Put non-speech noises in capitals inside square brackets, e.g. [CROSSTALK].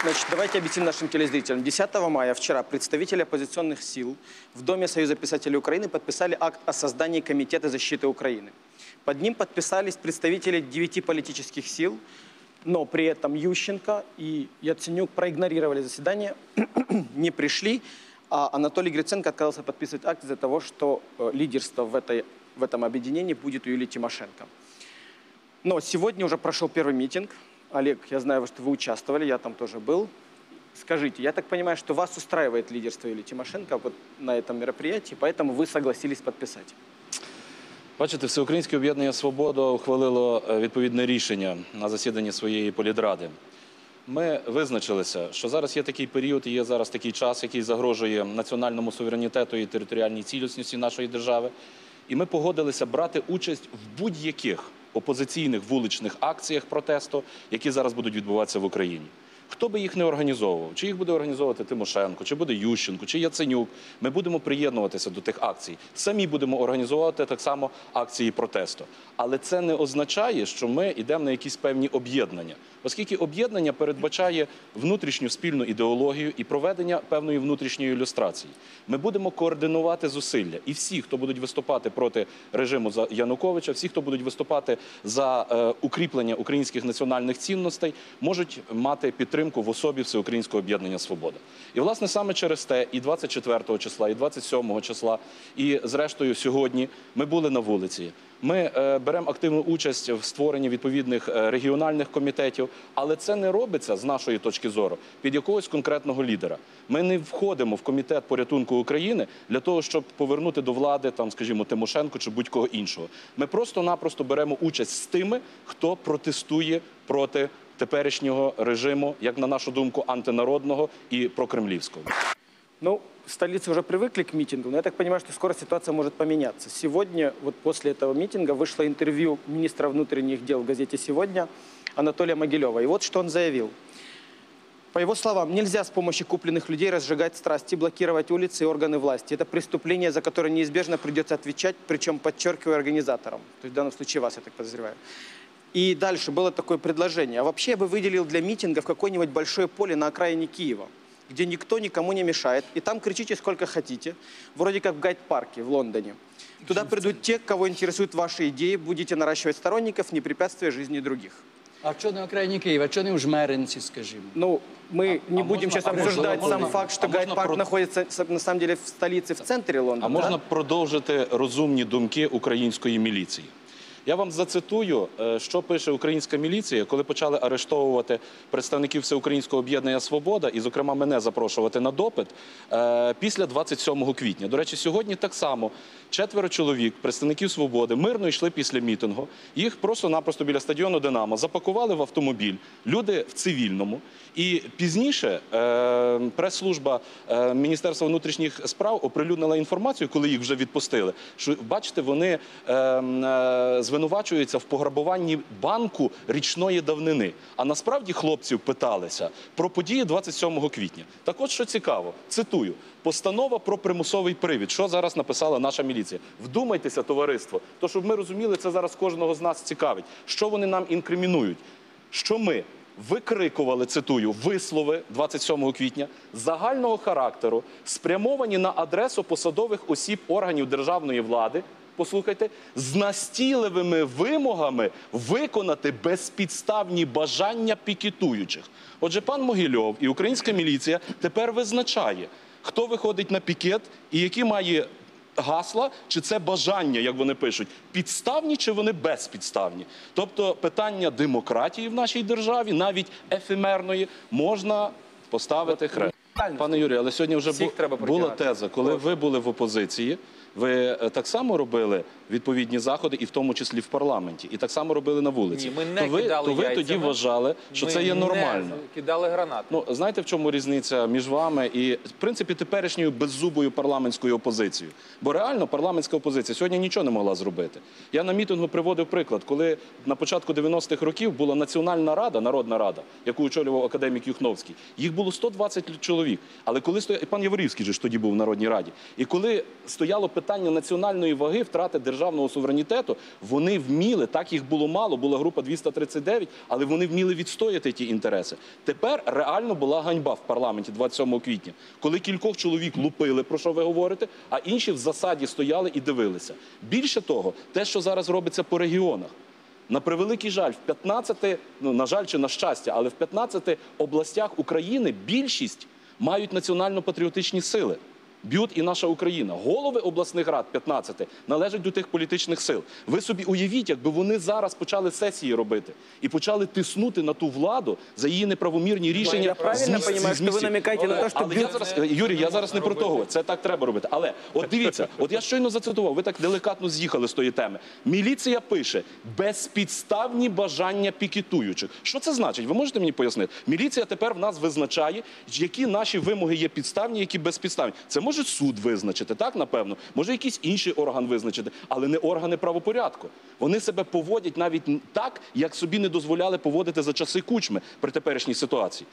Значит, давайте объясним нашим телезрителям. 10 мая вчера представители оппозиционных сил в Доме Союза писателей Украины подписали акт о создании Комитета защиты Украины. Под ним подписались представители девяти политических сил, но при этом Ющенко и Яценюк проигнорировали заседание, [CLEARS THROAT] не пришли, а Анатолий Гриценко отказался подписывать акт из-за того, что э, лидерство в, этой, в этом объединении будет у Юлии Тимошенко. Но сегодня уже прошел первый митинг. Олег, я знаю, что вы участвовали, я там тоже был. Скажите, я так понимаю, что вас устраивает лидерство Юлии Тимошенко вот на этом мероприятии, поэтому вы согласились подписать. Бачите, Всеукраїнське об'єднання Свобода ухвалило е, відповідне рішення на засіданні своєї політради. Ми визначилися, що зараз є такий період, і є зараз такий час, який загрожує національному суверенітету і територіальній цілісності нашої держави. І ми погодилися брати участь в будь-яких опозиційних вуличних акціях протесту, які зараз будуть відбуватися в Україні. Хто би їх не організовував, чи їх буде організовувати Тимошенко, чи буде Ющенко, чи Яценюк, ми будемо приєднуватися до тих акцій. Самі будемо організовувати так само акції протесту. Але це не означає, що ми йдемо на якісь певні об'єднання, оскільки об'єднання передбачає внутрішню спільну ідеологію і проведення певної внутрішньої ілюстрації. Ми будемо координувати зусилля, і всі, хто будуть виступати проти режиму за Януковича, всі, хто будуть виступати за е, укріплення українських національних цінностей, можуть мати підтримку в особі Всеукраїнського об'єднання Свобода. І власне саме через те, і 24 числа, і 27 числа, і зрештою сьогодні ми були на вулиці. Ми е, беремо активну участь в створенні відповідних е, регіональних комітетів, але це не робиться з нашої точки зору під якогось конкретного лідера. Ми не входимо в комітет порятунку України для того, щоб повернути до влади там, скажімо, Тимошенко чи будь-кого іншого. Ми просто-напросто беремо участь з тими, хто протестує проти теперішнього режиму, як на нашу думку, антинародного і прокремлівського. Ну, в столице уже привыкли к митингу, но я так понимаю, что скоро ситуация может поменяться. Сегодня, вот после этого митинга, вышло интервью министра внутренних дел в газете «Сегодня» Анатолия Могилева. И вот что он заявил. По его словам, нельзя с помощью купленных людей разжигать страсти, блокировать улицы и органы власти. Это преступление, за которое неизбежно придется отвечать, причем подчеркиваю организаторам. То есть в данном случае вас, я так подозреваю. И дальше было такое предложение. А вообще я бы выделил для митингов какое-нибудь большое поле на окраине Киева, где никто никому не мешает. И там кричите сколько хотите, вроде как в гайд-парке в Лондоне. Туда придут те, кого интересуют ваши идеи, будете наращивать сторонников, не препятствуя жизни других. А що не окраїні Києва, що не в Жмеринці, скажімо? Ну, мы не а будем можно- сейчас а можно- обсуждать можно- сам факт, что а можно гайд-парк про- находится с- на самом деле в столице, в центре Лондона. А можна да? продовжити розумні думки української міліції? Я вам зацитую, е, що пише українська міліція, коли почали арештовувати представників Всеукраїнського об'єднання Свобода, і, зокрема, мене запрошувати на допит е, після 27 квітня. До речі, сьогодні так само четверо чоловік, представників свободи, мирно йшли після мітингу. Їх просто-напросто біля стадіону Динамо запакували в автомобіль. Люди в цивільному. І пізніше е, прес-служба Міністерства внутрішніх справ оприлюднила інформацію, коли їх вже відпустили. Що бачите, вони е, е, в пограбуванні банку річної давнини. А насправді хлопців питалися про події 27 квітня. Так от що цікаво, цитую: постанова про примусовий привід. Що зараз написала наша міліція? Вдумайтеся, товариство. То щоб ми розуміли, це зараз кожного з нас цікавить. Що вони нам інкримінують? Що ми викрикували, цитую, вислови 27 квітня загального характеру, спрямовані на адресу посадових осіб органів державної влади. Послухайте, з настійливими вимогами виконати безпідставні бажання пікетуючих. Отже, пан Могильов і українська міліція тепер визначає, хто виходить на пікет і які має гасла, чи це бажання, як вони пишуть, підставні чи вони безпідставні. Тобто питання демократії в нашій державі, навіть ефемерної, можна поставити хрест. Пане Юрію, але сьогодні вже бу- була теза, коли ви були в опозиції. Ви е, так само робили відповідні заходи, і в тому числі в парламенті, і так само робили на вулиці. Ні, ми не то ви, кидали то ви яйцями. тоді вважали, що Ми це є не нормально. кидали гранати. Ну знаєте, в чому різниця між вами і в принципі теперішньою беззубою парламентською опозицією? Бо реально парламентська опозиція сьогодні нічого не могла зробити. Я на мітингу приводив приклад, коли на початку 90-х років була Національна рада, Народна рада, яку очолював академік Юхновський. Їх було 120 чоловік. Але коли стоя... пан Яворівський же ж тоді був в Народній раді, і коли стояло питання національної ваги, втрати державного суверенітету, вони вміли, так їх було мало, була група 239, але вони вміли відстояти ті інтереси. Тепер реально була ганьба в парламенті 27 квітня, коли кількох чоловік лупили, про що ви говорите, а інші в засаді стояли і дивилися. Більше того, те, що зараз робиться по регіонах. На превеликий жаль, в 15, ну на жаль чи на щастя, але в 15 областях України більшість мають національно-патріотичні сили. Б'ют і наша Україна. Голови обласних рад 15 належать до тих політичних сил. Ви собі уявіть, якби вони зараз почали сесії робити і почали тиснути на ту владу за її неправомірні рішення. я правильно что вы місців. намекаете на то, что Але я зараз Юрій, я зараз не про того. Це так треба робити. Але от дивіться, от я щойно зацитував, ви так делікатно з'їхали з тої теми. Міліція пише безпідставні бажання пікетуючих. Що це значить? Ви можете мені пояснити? Міліція тепер в нас визначає, які наші вимоги є підставні, які безпідставні. Це може суд визначити, так напевно, може якийсь інший орган визначити, але не органи правопорядку. Вони себе поводять навіть так, як собі не дозволяли поводити за часи кучми при теперішній ситуації.